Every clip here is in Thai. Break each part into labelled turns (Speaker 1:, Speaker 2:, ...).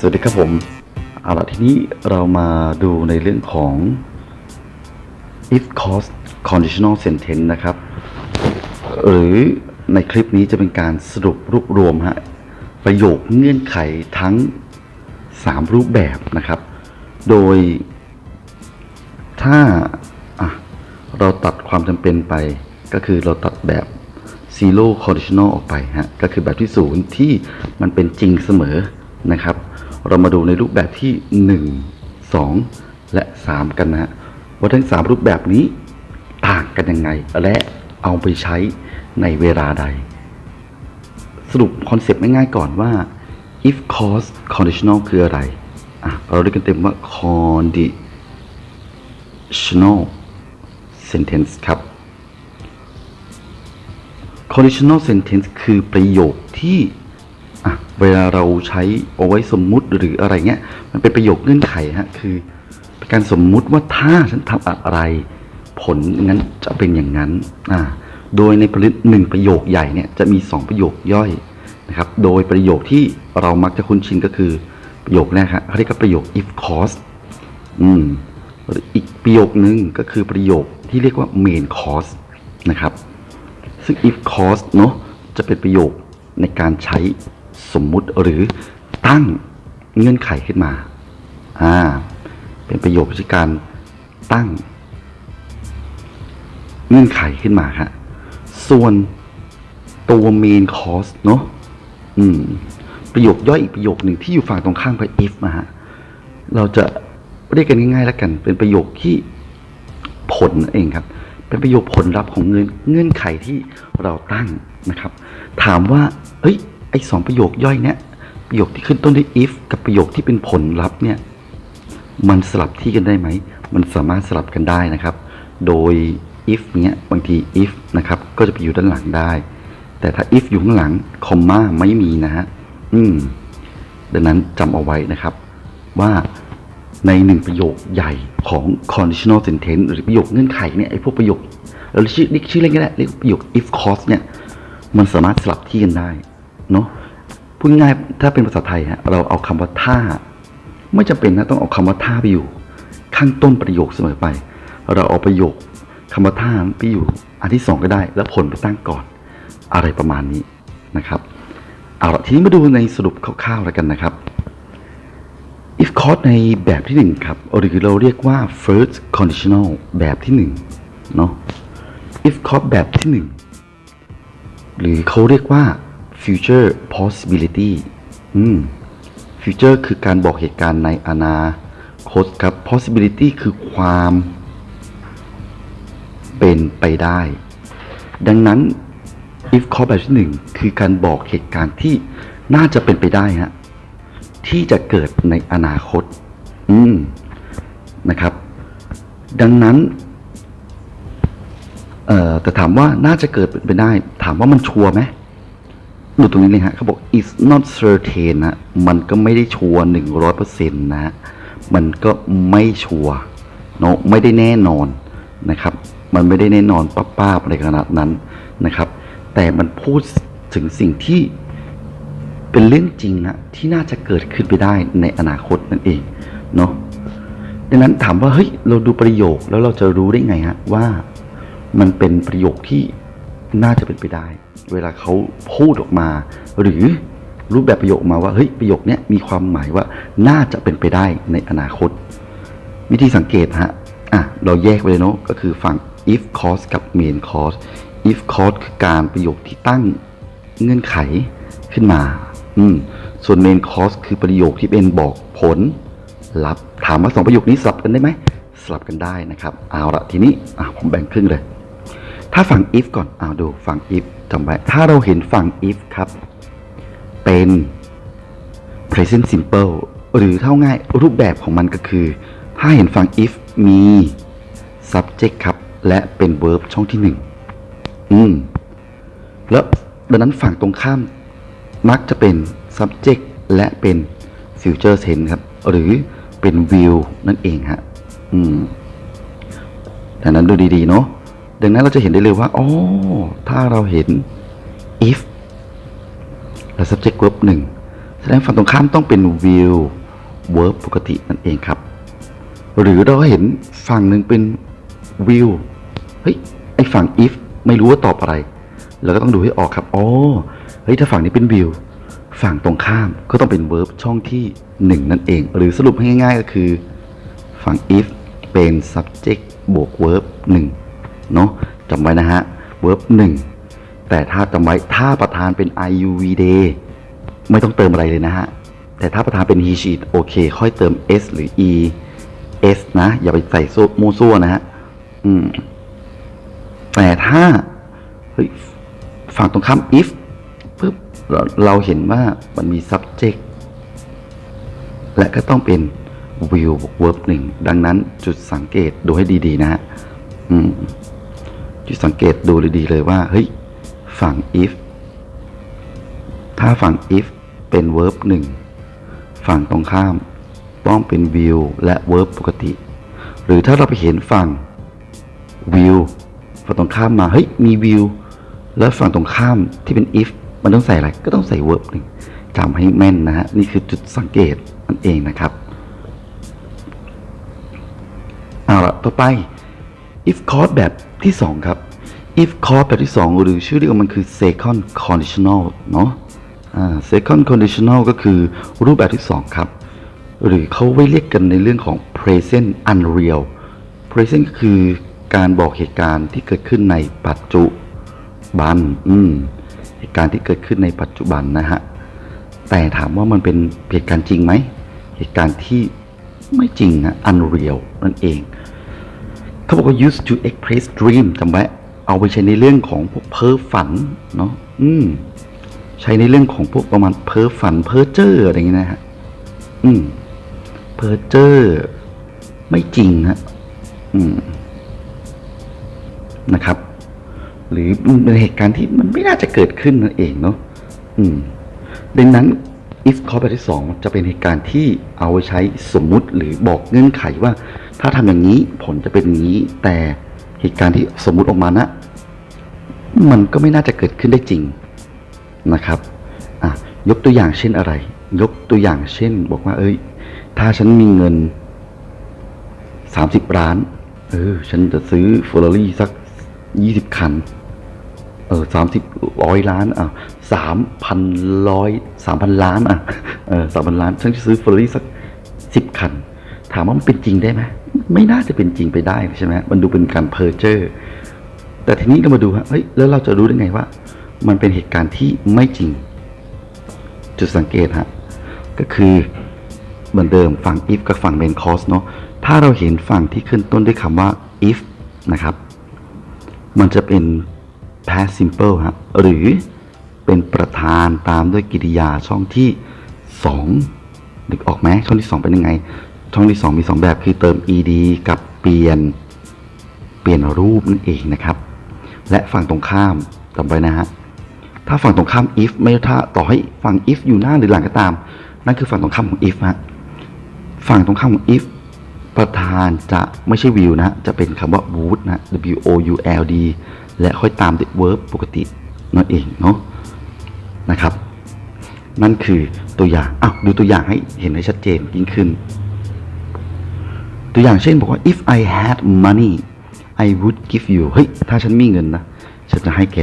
Speaker 1: สวัสดีครับผมเอาละทีนี้เรามาดูในเรื่องของ if cause conditional sentence นะครับ หรือในคลิปนี้จะเป็นการสรุปรวบรวมฮะประโยคเงื่อนไขทั้ง 3 รูปแบบนะครับ โดยถ้าเราตัดความจำเป็นไปก็คือเราตัดแบบ zero conditional ออกไปฮะก็คือแบบที่ศูนย์ที่มันเป็นจริงเสมอนะครับ เรามาดูในรูปแบบที่ 1 2 และ 3 กันนะ ว่าทั้ง 3 รูปแบบนี้ต่างกันยังไง และเอาไปใช้ในเวลาใด สรุปคอนเซปต์ง่ายๆก่อนว่า if cause conditional คืออะไร อะ เราเรียกกันเต็มว่า conditional sentence ครับ conditional sentence คือประโยคที่ เวลาเราใช้เอาไว้สมมุติหรืออะไรเงี้ย มันเป็นประโยคเงื่อนไขฮะคือเป็นการสมมุติว่าถ้าฉันทำอะไร ผลงั้นจะเป็นอย่างนั้นอ่าโดยในประเด็นหนึ่งประโยคใหญ่เนี่ยจะมีสองประโยคย่อยนะครับโดยประโยคที่เรามักจะคุ้นชินก็คือประโยคแรกครับเขาเรียกว่าประโยค if cause อืมอีกประโยคนึงก็คือประโยคที่เรียกว่า main cause นะครับ ซึ่ง if cause เนอะจะเป็นประโยคในการใช้ สมมุติหรือตั้งเงื่อนไขขึ้นมา อ่า เป็นประโยคที่การตั้ง เงื่อนไขขึ้นมาฮะ ส่วนตัว main cause เนอะอืม ประโยคย่อยอีกประโยคหนึ่งที่อยู่ฝั่งตรงข้ามกับ if มาฮะ เราจะเรียกกันง่ายๆแล้วกัน เป็นประโยคที่ผลนั่นเองครับ เป็นประโยคผลลัพธ์ของเงื่อนเงื่อนไขที่เราตั้งนะครับ ถามว่าเอ้ย อ้สองประโยคย่อยเนี้ยประโยคที่ขึ้นต้นด้วย if กับประโยคที่เป็นผลลัพธ์เนี่ยมันสลับที่กันได้ไหม มันสามารถสลับกันได้นะครับ โดย if เนี้ยบางที if นะครับก็จะไปอยู่ด้านหลังได้ แต่ถ้า if อยู่ข้างหลังคอมมาไม่มีนะฮะอืมดังนั้นจำเอาไว้นะครับ ว่าในหนึ่งประโยคใหญ่ของ conditional sentence หรือประโยคเงื่อนไขเนี่ยไอ้พวกประโยคเราชื่อเรียกชื่อเล่นก็ได้เรียกประโยค if cause เนี่ยมันสามารถสลับที่กันได้ เนาะพูดง่ายถ้าเป็นภาษาไทยฮะเราเอาคำว่าถ้าไม่จำเป็นนะต้องเอาคำว่าถ้าไปอยู่ ข้างต้นประโยคเสมอไป เราเอาประโยคคำว่าถ้าไปอยู่อันที่สองก็ได้ แล้วผลไปตั้งก่อนอะไรประมาณนี้นะครับเอาละทีนี้มาดูในสรุปคร่าวๆแล้วกันนะครับ if cause ในแบบที่หนึ่งครับหรือเราเรียกว่า first conditional แบบที่หนึ่งเนาะ if cause แบบที่หนึ่งหรือเขาเรียกว่า future possibility อืม future คือการบอกเหตุการณ์ในอนาคตครับ possibility คือความเป็นไปได้ ดังนั้น if cause แบบที่หนึ่งคือการบอกเหตุการณ์ที่น่าจะเป็นไปได้ฮะที่จะเกิดในอนาคต อืม นะครับ ดังนั้น เอ่อแต่ถามว่าน่าจะเกิดเป็นไปได้ ถามว่ามันชัวร์ไหม ดูตรงนี้เลยฮะเขาบอก it's not certain นะ มันก็ไม่ได้ชัวร์หนึ่งร้อยเปอร์เซ็นต์นะ มันก็ไม่ชัวร์เนาะไม่ได้แน่นอนนะครับ มันไม่ได้แน่นอนป้าๆอะไรขนาดนั้นนะครับ แต่มันพูดถึงสิ่งที่เป็นเรื่องจริงนะที่น่าจะเกิดขึ้นไปได้ในอนาคตนั่นเองเนาะดังนั้นถามว่าเฮ้ยเราดูประโยคแล้วเราจะรู้ได้ไงฮะว่า มันเป็นประโยคที่ น่าจะเป็นไปได้ เวลาเขาพูดออกมา หรือรูปแบบประโยคมาว่าเฮ้ยประโยคนี้มีความหมายว่าน่าจะเป็นไปได้ในอนาคต วิธีสังเกตฮะอะเราแยกไปเลยเนาะก็คือฝั่ง if cause กับ main cause if cause คือการประโยคที่ตั้งเงื่อนไขขึ้นมา อืม ส่วน main cause คือประโยคที่เป็นบอกผลลัพธ์ถามว่าสองประโยคนี้สลับกันได้ไหมสลับกันได้นะครับ เอาละทีนี้อะผมแบ่งครึ่งเลย ถ้าฝั่ง if ก่อนเอาดูฝั่ง if จำไว้ถ้าเราเห็นฝั่ง if ครับ เป็น present simple หรือเท่าง่ายรูปแบบของมันก็คือ ถ้าเห็นฝั่ง if มี subject ครับ และเป็น verb ช่องที่หนึ่งอืม แล้วดังนั้นฝั่งตรงข้าม มักจะเป็น subject และเป็น future tense ครับ หรือเป็น will นั่นเองฮะ อืมดังนั้นดูดี ๆ เนาะ ดังนั้นเราจะเห็นได้เลยว่าอ๋อถ้าเราเห็น if และ subject verb หนึ่งแสดงฝั่งตรงข้ามต้องเป็น will verb ปกตินั่นเองครับ หรือเราเห็นฝั่งหนึ่งเป็น will เฮ้ยไอฝั่ง if ไม่รู้ว่าตอบอะไรเราก็ต้องดูให้ออกครับอ๋อเฮ้ยถ้าฝั่งนี้เป็น will ฝั่งตรงข้ามก็ต้องเป็น verb ช่องที่ 1 นั่นเอง หรือสรุปให้ง่ายๆก็คือ ฝั่ง if เป็น subject บวก verb 1 เนาะจำไว้นะฮะ verb 1แต่ถ้าจำไว้ถ้าประธานเป็น iuv day ไม่ต้องเติมอะไรเลยนะฮะ แต่ถ้าประธานเป็น he she it โอเค ค่อยเติม s หรือ e s นะ อย่าไปใส่โซมูซั่วนะฮะอืมแต่ถ้าเฮ้ยฝั่งตรงข้าม if ปุ๊บเราเราเห็นว่ามันมี subject และก็ต้องเป็น will verb หนึ่งดังนั้นจุดสังเกตดูให้ดี ๆ นะฮะอืม จุดสังเกตดูดีๆเลยว่า เฮ้ย ฝั่ง if ถ้าฝั่ง if เป็น verb หนึ่งฝั่งตรงข้าม ต้องเป็น will และ verb ปกติ หรือถ้าเราไปเห็นฝั่ง will ฝั่งตรงข้ามมา เฮ้ย มี will แล้วฝั่งตรงข้ามที่เป็น if มันต้องใส่อะไร ก็ต้องใส่ verb หนึ่งจำให้แม่นนะฮะ นี่คือจุดสังเกตนั่นเองนะครับ เอาละต่อไป if clause แบบ ที่ 2 ครับ if clause แบบที่ 2 หรือชื่อเรียกมันคือ second conditional เนาะ second conditional ก็คือรูปแบบที่ 2 ครับ หรือเขาไว้เรียกกันในเรื่องของ present unreal present ก็คือการบอกเหตุการณ์ที่เกิดขึ้นในปัจจุบัน อืม เหตุการณ์ที่เกิดขึ้นในปัจจุบันนะฮะ แต่ถามว่ามันเป็นเหตุการณ์จริงไหม เหตุการณ์ที่ไม่จริงนะ unreal นั่นเอง เขาบอกว่า used to express dream จำไว้ เอาไปใช้ในเรื่องของพวกเพ้อฝันเนาะอืม ใช้ในเรื่องของพวกประมาณเพ้อฝัน เพ้อเจ้ออะไรอย่างเงี้ยนะฮะ อืม เพ้อเจ้อไม่จริงฮะ อืม นะครับ หรือเป็นเหตุการณ์ที่มันไม่น่าจะเกิดขึ้นนั่นเองเนาะ อืม ดังนั้น if clause แบบที่สองจะเป็นเหตุการณ์ที่เอาไว้ใช้สมมุติหรือบอกเงื่อนไขว่า ถ้าทำอย่างนี้ผลจะเป็นอย่างนี้ แต่เหตุการณ์ที่สมมุติออกมานะ มันก็ไม่น่าจะเกิดขึ้นได้จริงนะครับยกตัวอย่างเช่นอะไร ยกตัวอย่างเช่น บอกว่า เอ้ย ถ้าฉันมีเงินสามสิบล้าน เออ ฉันจะซื้อฟอร์รารี่สักยี่สิบคัน เออสามสิบร้อยล้าน อะสามพันร้อยสามพันล้านอะ เออสามพันล้าน ฉันจะซื้อฟอร์รารี่สักสิบคัน ถามว่ามันเป็นจริงได้ไหม ไม่น่าจะเป็นจริงไปได้ใช่ไหมมันดูเป็นการเพอร์เจอร์ แต่ทีนี้เรามาดูฮะเฮ้ยแล้วเราจะรู้ได้ไงว่า มันเป็นเหตุการณ์ที่ไม่จริง จุดสังเกตฮะก็คือเหมือนเดิมฝั่ง if กับฝั่ง main cause เนาะถ้าเราเห็นฝั่งที่ขึ้นต้นด้วยคำว่า if นะครับ มันจะเป็น past simple ฮะหรือเป็นประธานตามด้วยกริยาช่องที่ 2 นึกออกไหมช่องที่ 2 เป็นยังไง ช่องที่ 2 มี 2 แบบคือเติม ed กับเปลี่ยน เปลี่ยนรูปนั่นเองนะครับ และฝั่งตรงข้ามจำไว้นะฮะถ้าฝั่งตรงข้าม if ไม่ถ้าต่อให้ฝั่ง if อยู่หน้าหรือหลังก็ตาม นั่นคือฝั่งตรงข้ามของ if ฮะฝั่งตรงข้ามของ if ประธานจะไม่ใช่ will นะ จะเป็นคำว่า would นะ w o u l d และค่อยตามด้วย verb ปกตินั่นเองเนาะนะครับ นั่นคือตัวอย่างอ้าวดูตัวอย่างให้เห็นให้ชัดเจนยิ่งขึ้น ตัวอย่างเช่นบอกว่า if I had money I would give you เฮ้ย ถ้าฉันมีเงินนะ ฉันจะให้แก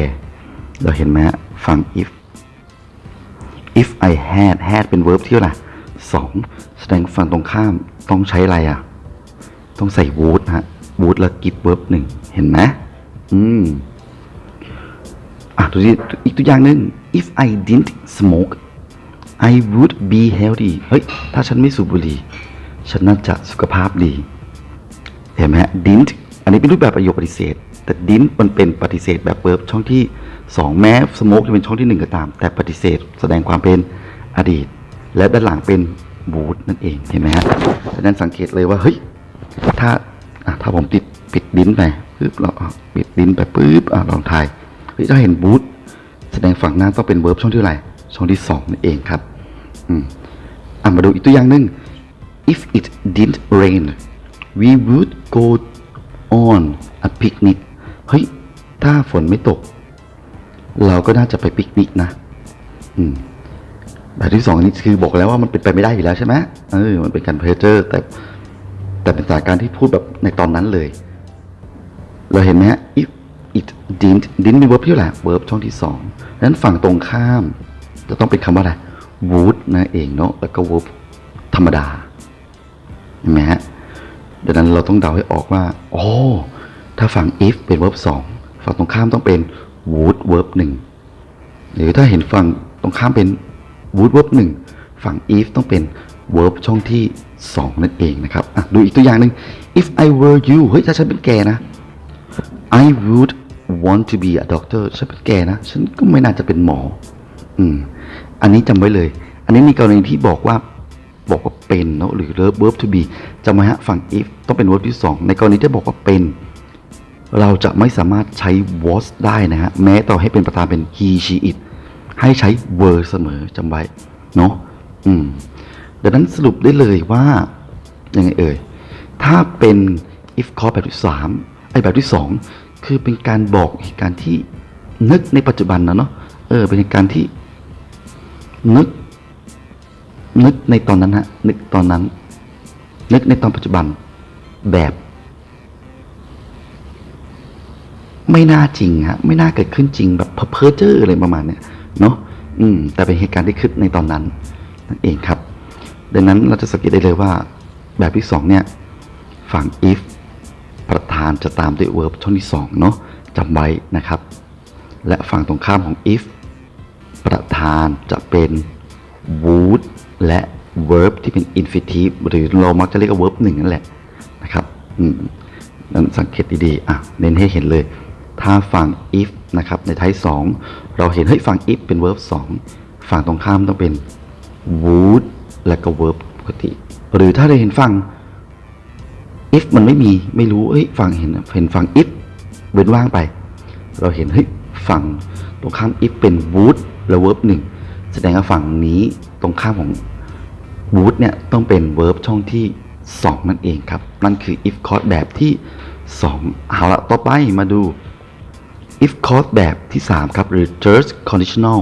Speaker 1: เราเห็นไหมฟัง if if I had had เป็น verb ที่อะไรสองแสดงฝั่งตรงข้ามต้องใช้อะไรอะ ต้องใส่ would ฮะ would แล้ว give verb หนึ่ง เห็นไหมอืม อะ ตัวนี้อีกตัวอย่างหนึ่ง if I didn't smoke I would be healthy เฮ้ย ถ้าฉันไม่สูบบุหรี่ ฉันน่าจะสุขภาพดี เห็นไหมฮะ didn't อันนี้เป็นรูปแบบประโยคปฏิเสธ แต่ didn't มันเป็นปฏิเสธแบบเวิร์บช่องที่ 2 แม้ smoke จะเป็นช่องที่ 1 ก็ตาม แต่ปฏิเสธแสดงความเป็นอดีต และด้านหลังเป็น would นั่นเองเห็นไหมฮะดังนั้นสังเกตเลยว่าเฮ้ยถ้าถ้าผมติดปิดดินไปปึ๊บเราปิดดินไปปึ๊บอลองทายเฮ้ยถ้าเห็น would แสดงฝั่งหน้าต้องเป็นเวิร์บช่องที่อะไรช่องที่สองนั่นเองครับอืมอะมาดูอีกตัวอย่างหนึ่ง if it didn't rain we would go on a picnic เฮ้ย ถ้าฝนไม่ตก เราก็น่าจะไปปิกนิกนะ อืมแบบที่สองนี้คือบอกแล้วว่ามันเป็นไปไม่ได้อยู่แล้วใช่ไหมเออ มันเป็นการเพอเจอร์แต่ แต่เป็นสถานการณ์ที่พูดแบบในตอนนั้นเลย เราเห็นไหมฮะ if it didn't didn't มี verb ที่อะไร verb ช่องที่สองดังนั้นฝั่งตรงข้าม จะต้องเป็นคำว่าอะไร would นะเองเนาะแล้วก็ verb ธรรมดา เห็นไหมฮะดังนั้นเราต้องเดาให้ออกว่าโอ้ถ้าฝั่ง if เป็น verb สองฝั่งตรงข้ามต้องเป็น would verb หนึ่งหรือถ้าเห็นฝั่งตรงข้ามเป็น would verb หนึ่งฝั่ง if ต้องเป็น verb ช่องที่ 2 นั่นเองนะครับดูอีกตัวอย่างหนึ่ง if I were you เฮ้ยถ้าฉันเป็นแกนะ I would want to be a doctor ฉันเป็นแกนะ ฉันก็ไม่น่าจะเป็นหมอ อืม อันนี้จำไว้เลย อันนี้ในกรณีที่บอกว่า บอกว่าเป็นเนาะหรือ verb to be จำไว้ฮะฝั่ง if ต้องเป็น verb ที่ 2 ในกรณีที่บอกว่าเป็น เราจะไม่สามารถใช้ was ได้นะฮะแม้ต่อให้เป็นประธานเป็น he she it ให้ใช้ were เสมอจำไว้เนาะอืมดังนั้นสรุปได้เลยว่ายังไงเอ่ยถ้าเป็น if clause แบบที่สามไอ้แบบที่สองคือเป็นการบอกเหตุการณ์ที่นึกในปัจจุบันนะเนาะเออเป็นเหตุการณ์ที่นึก นึกในตอนนั้นฮะ นึกตอนนั้น นึกในตอนปัจจุบัน แบบ ไม่น่าจริงฮะ ไม่น่าเกิดขึ้นจริงแบบเพ้อเจ้ออะไรประมาณเนี้ยเนาะอืม แต่เป็นเหตุการณ์ที่ขึ้นในตอนนั้นนั่นเองครับ ดังนั้นเราจะสังเกตได้เลยว่า แบบที่สองเนี่ย ฝั่ง if ประธานจะตามด้วย verb ช่องที่สองเนาะจำไว้นะครับ และฝั่งตรงข้ามของ if ประธานจะเป็น would และ verb ที่เป็น infinitive หรือเรามักจะเรียกว่า verb หนึ่งนั่นแหละนะครับนั้นสังเกตดีๆอะเน้นให้เห็นเลย ถ้าฝั่ง if นะครับในท้ายสองเราเห็นเฮ้ยฝั่ง if เป็น verb สองฝั่งตรงข้ามต้องเป็น would และก็ verb ปกติ หรือถ้าเราเห็นฝั่ง if มันไม่มีไม่รู้เฮ้ยฝั่งเห็นเห็นฝั่ง if เว้นว่างไป เราเห็นเฮ้ยฝั่งตรงข้าม if เป็น would และ verb หนึ่งแสดงว่าฝั่งนี้ตรงข้ามของ would เนี่ยต้องเป็น verb ช่องที่ 2 นั่นเองครับ นั่นคือ if cause แบบที่ 2 เอาละต่อไปมาดู if cause แบบที่ 3 ครับ หรือ third conditional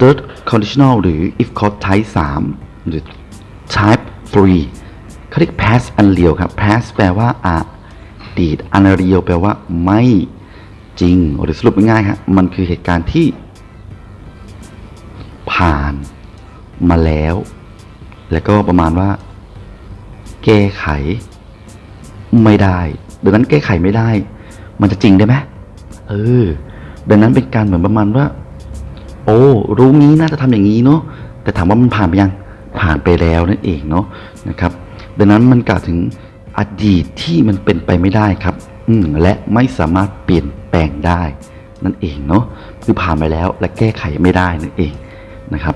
Speaker 1: third conditional หรือ if cause type 3 หรือ type 3เขาเรียก past unreal ครับ past แปลว่าอดีต unreal แปลว่าไม่จริง หรือสรุปง่ายๆครับมันคือเหตุการณ์ที่ผ่านมาแล้ว แล้วก็ประมาณว่า แก้ไข ไม่ได้ ดังนั้นแก้ไขไม่ได้ มันจะจริงได้ไหมเออ ดังนั้นเป็นการเหมือนประมาณว่า โอ้ รู้งี้น่าจะทำอย่างนี้เนาะ แต่ถามว่ามันผ่านไปยัง ผ่านไปแล้วนั่นเองเนาะนะครับ ดังนั้นมันกล่าวถึงอดีตที่มันเป็นไปไม่ได้ครับ อืมและไม่สามารถเปลี่ยนแปลงได้ นั่นเองเนาะ คือผ่านไปแล้วและแก้ไขไม่ได้นั่นเองนะครับ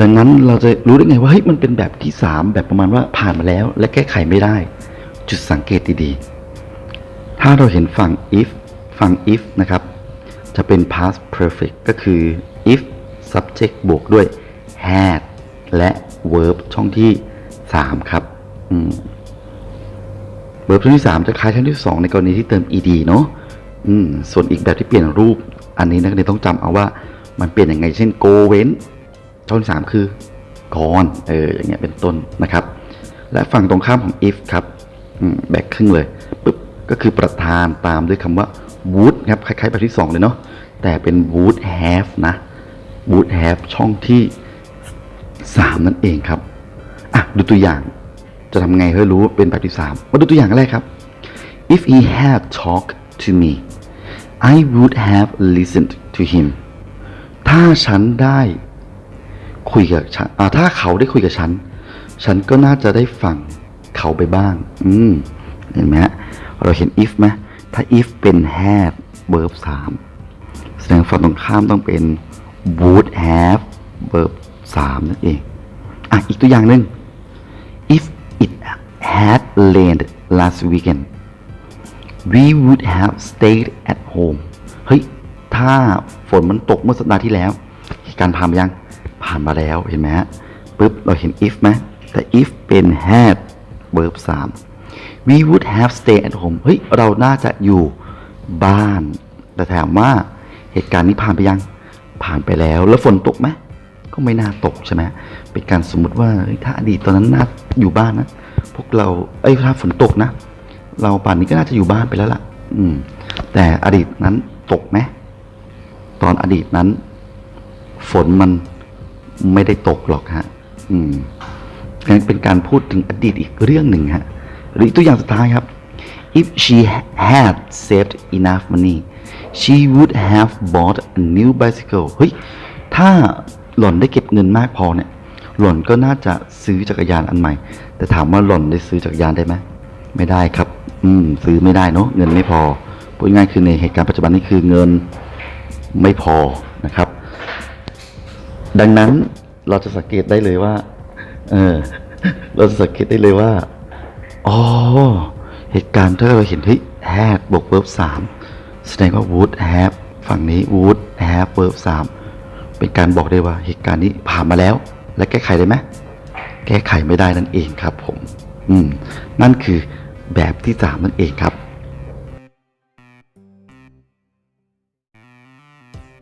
Speaker 1: ดังนั้นเราจะรู้ได้ไงว่าเฮ้ยมันเป็นแบบที่ 3 แบบประมาณว่าผ่านมาแล้ว และแก้ไขไม่ได้ จุดสังเกตดีๆ ถ้าเราเห็นฝั่ง if ฝั่ง if นะครับ จะเป็น past perfect ก็คือ if subject บวกด้วย had และ verb ช่องที่ 3 ครับอืม verb ช่องที่ 3 จะคล้ายช่องที่ 2 ในกรณีที่เติม ed เนาะอืมส่วนอีกแบบที่เปลี่ยนรูป อันนี้นักเรียนต้องจำเอาว่ามันเปลี่ยนยังไง เช่น go เว้น ช่องที่สามคือ gone เอออย่างเงี้ยเป็นต้นนะครับ และฝั่งตรงข้ามของ if ครับแบกครึ่งเลยปุ๊บก็คือประธานตามด้วยคำว่า would ครับคล้ายๆแบบที่ 2 เลยเนาะแต่เป็น would have นะ would have ช่องที่ 3 นั่นเองครับอะดูตัวอย่างจะทำไงให้รู้เป็นแบบที่ 3 มาดูตัวอย่างกันแรกครับ if he had talked to me I would have listened to him ถ้าฉันได้ คุยกับฉันอ่าถ้าเขาได้คุยกับฉัน ฉันก็น่าจะได้ฟังเขาไปบ้าง อืมเห็นไหมเราเห็น if ไหมถ้า if เป็น had verb 3แสดงฝั่งตรงข้ามต้องเป็น would have verb 3นั่นเอง อะ อีกตัวอย่างหนึ่ง if it had rained last weekend we would have stayed at home เฮ้ย ถ้าฝนมันตกเมื่อสัปดาห์ที่แล้ว การณ์ผ่านยัง ผ่านมาแล้วเห็นไหมฮะปุ๊บเราเห็น if ไหมแต่ if เป็น had verb 3 we would have stayed at home เฮ้ย เราน่าจะอยู่บ้าน แต่ถามว่าเหตุการณ์นี้ผ่านไปยัง ผ่านไปแล้ว แล้วฝนตกไหม ก็ไม่น่าตกใช่ไหม เป็นการสมมติว่าถ้าอดีตตอนนั้นน่าอยู่บ้านนะ พวกเรา เอ้ย ถ้าฝนตกนะ เราป่านนี้ก็น่าจะอยู่บ้านไปแล้วล่ะ อืม แต่อดีตนั้นตกไหม ตอนอดีตนั้น ฝนมัน ไม่ได้ตกหรอกฮะ อืมงั้นเป็นการพูดถึงอดีตอีกเรื่องหนึ่งฮะ หรือตัวอย่างสุดท้ายครับ if she had saved enough money she would have bought a new bicycle เฮ้ย ถ้าหล่อนได้เก็บเงินมากพอเนี่ย หล่อนก็น่าจะซื้อจักรยานอันใหม่ แต่ถามว่าหล่อนได้ซื้อจักรยานได้ไหม ไม่ได้ครับ อืม ซื้อไม่ได้เนาะ เงินไม่พอ พูดง่ายๆคือในเหตุการณ์ปัจจุบันนี้คือเงินไม่พอนะครับ ดังนั้นเราจะสังเกตได้เลยว่า เออ เราจะสังเกตได้เลยว่า อ๋อ เหตุการณ์ถ้าเราเห็นเฮ้ย had บวก verb สามแสดงว่า would have ฝั่งนี้ would have verb สามเป็นการบอกได้ว่าเหตุการณ์นี้ผ่านมาแล้ว และแก้ไขได้ไหมแก้ไขไม่ได้นั่นเองครับผม อืม นั่นคือแบบที่สามนั่นเองครับ